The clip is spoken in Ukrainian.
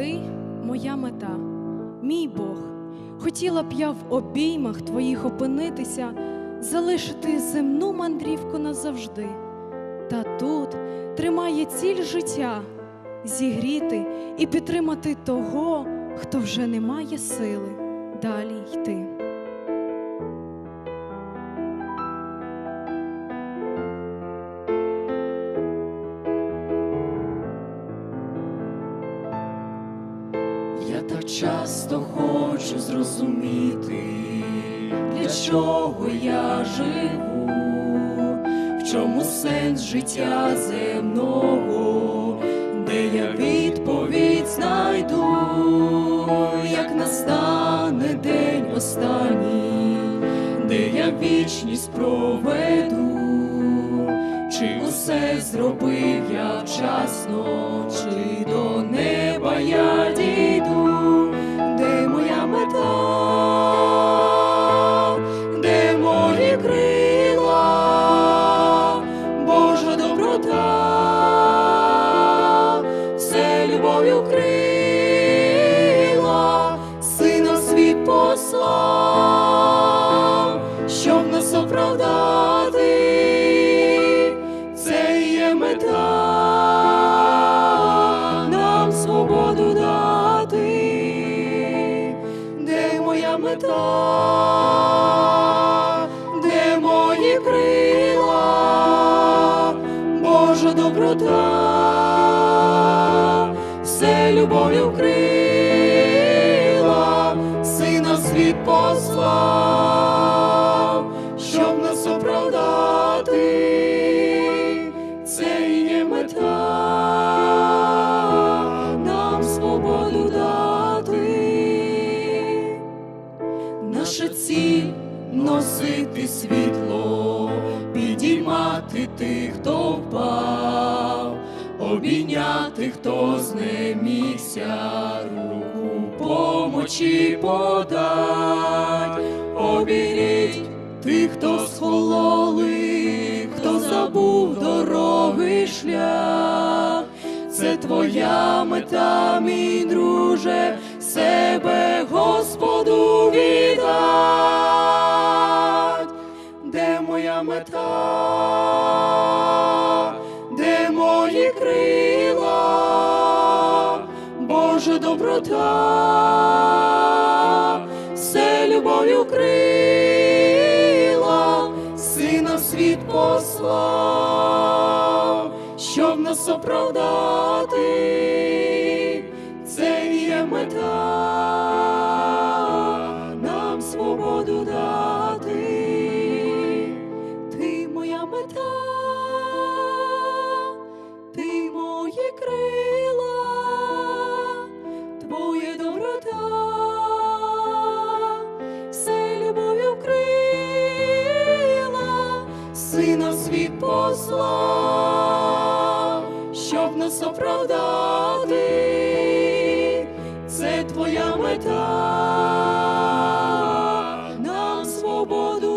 Ти моя мета, мій Бог. Хотіла б я в обіймах твоїх опинитися, залишити земну мандрівку назавжди. Та тут тримає ціль життя зігріти і підтримати того, хто вже не має сили далі йти. Так часто хочу зрозуміти, для чого я живу, в чому сенс життя земного, де я відповідь знайду, як настане день останній, де я вічність проведу, чи усе зробив я вчасно, любов'ю крила, світ послав, щоб нас оправдати, це є мета, нам свободу дати, де моя мета, любов'ю крила, сина світ послав, щоб нас оправдати, це і є мета, нам свободу дати. Наша ціль носити світло, підіймати тих, хто впав, обійняти, хто знемігся, помочі подать, оберіть тих, хто схололи, хто забув дороги шлях. Це твоя мета, мій друже, себе доброта, все любов'ю крила, сина в світ послав, щоб нас оправдати, це є мета, світ послав, щоб нас оправдати, це твоя мета, нам свободу.